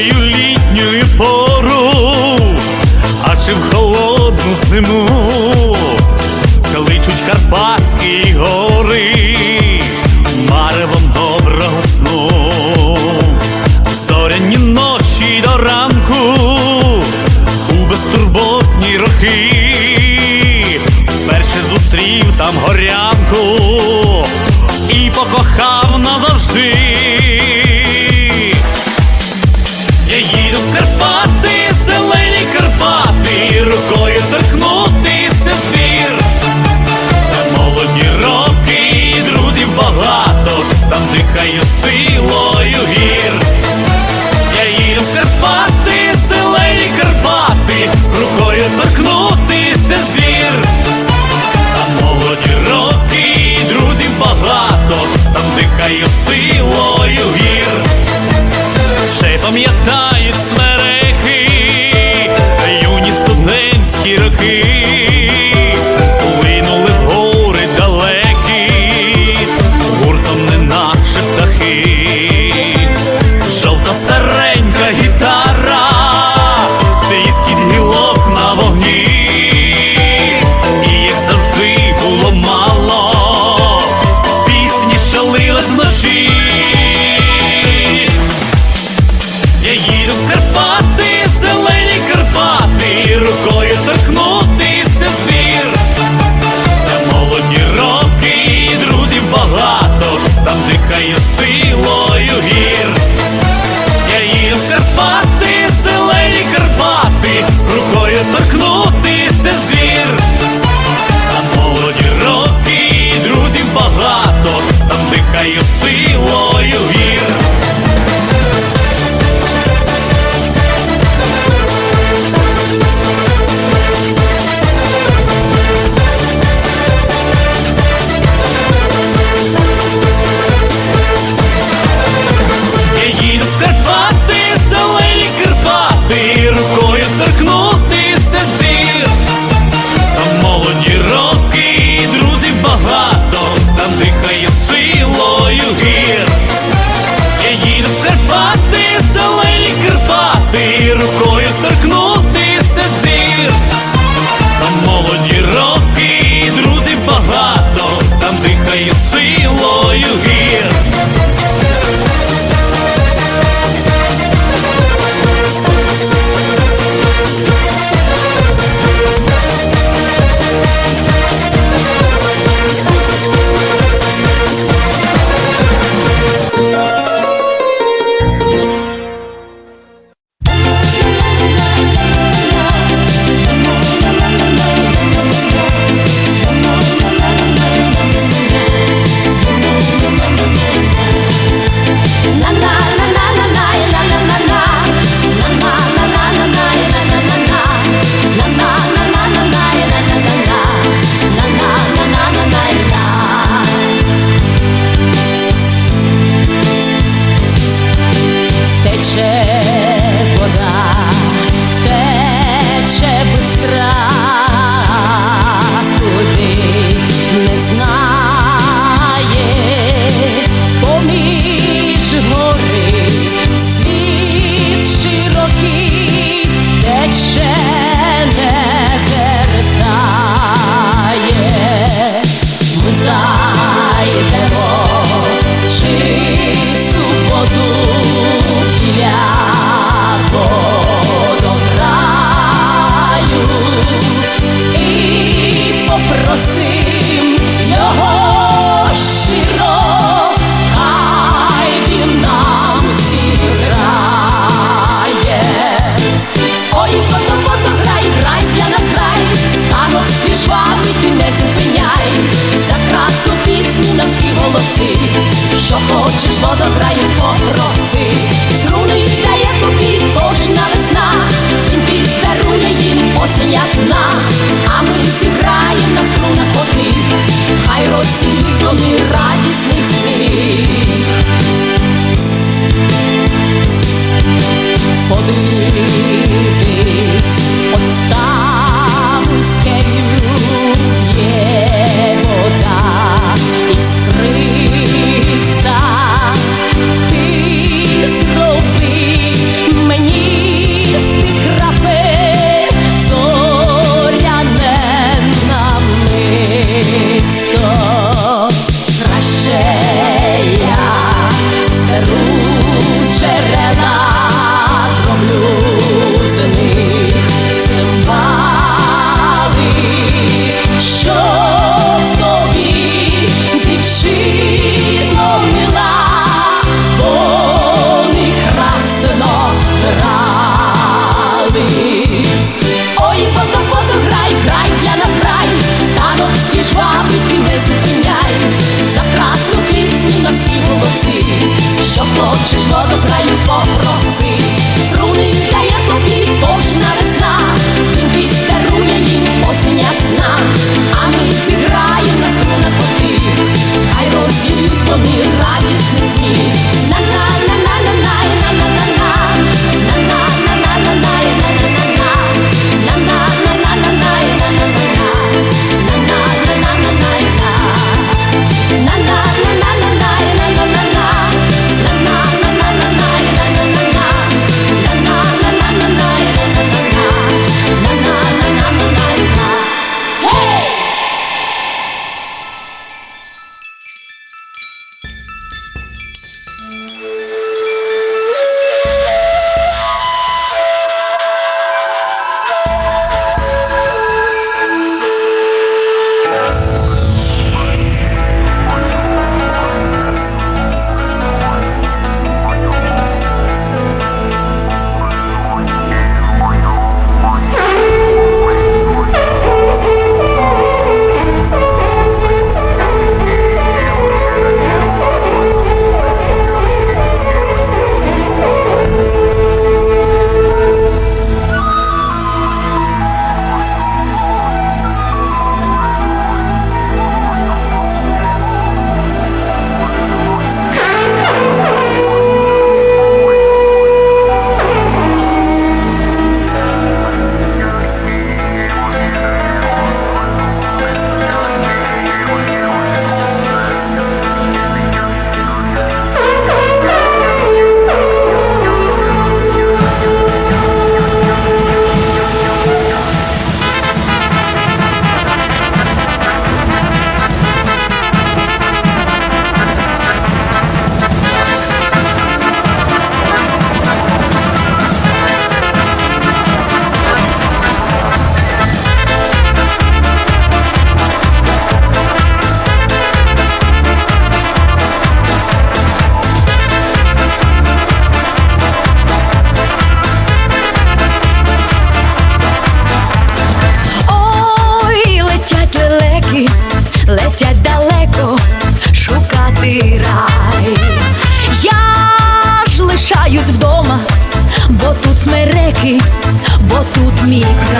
теплою літню пору, а чи в холодну зиму кличуть Карпатські гори, маревом доброго сну, зоряні ночі до ранку, у безтурботні роки, вперше зустрів там горянку і покохав назавжди. for you. місто, краще я беру черена, що тобі дівчино мила, красно грали. Вони радісні сні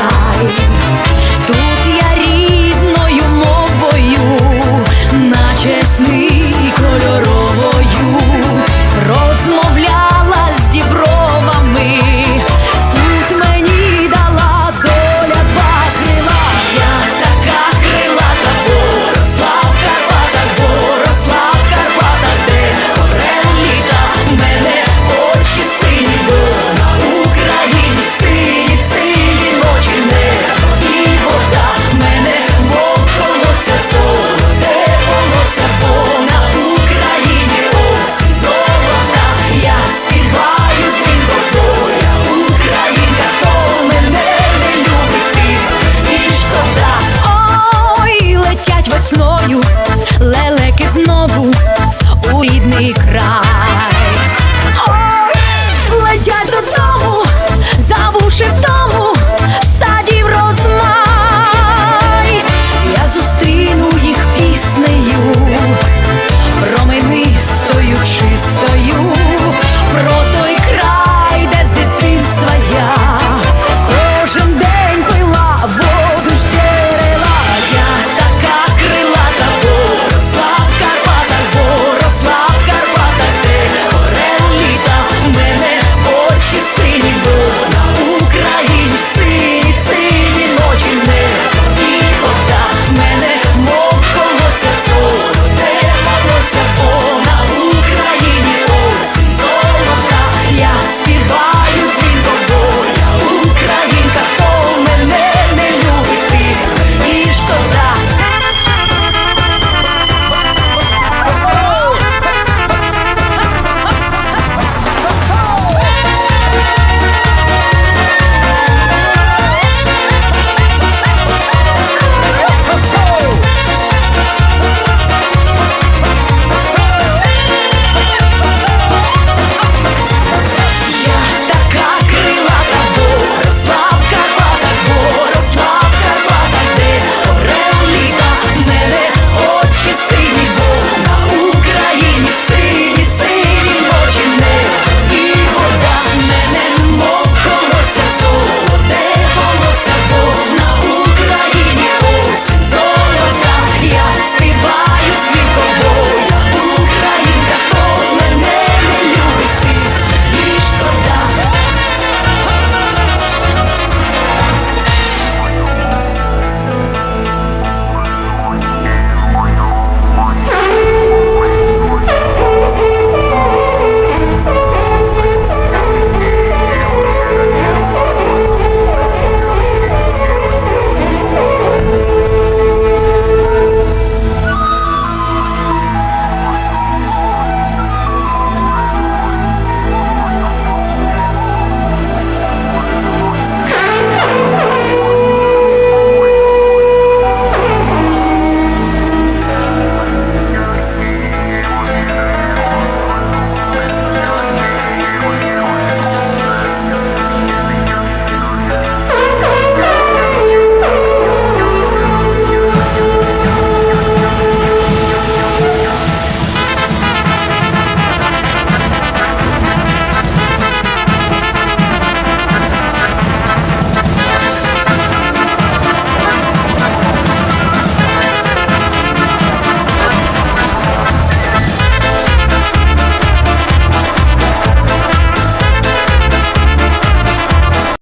now.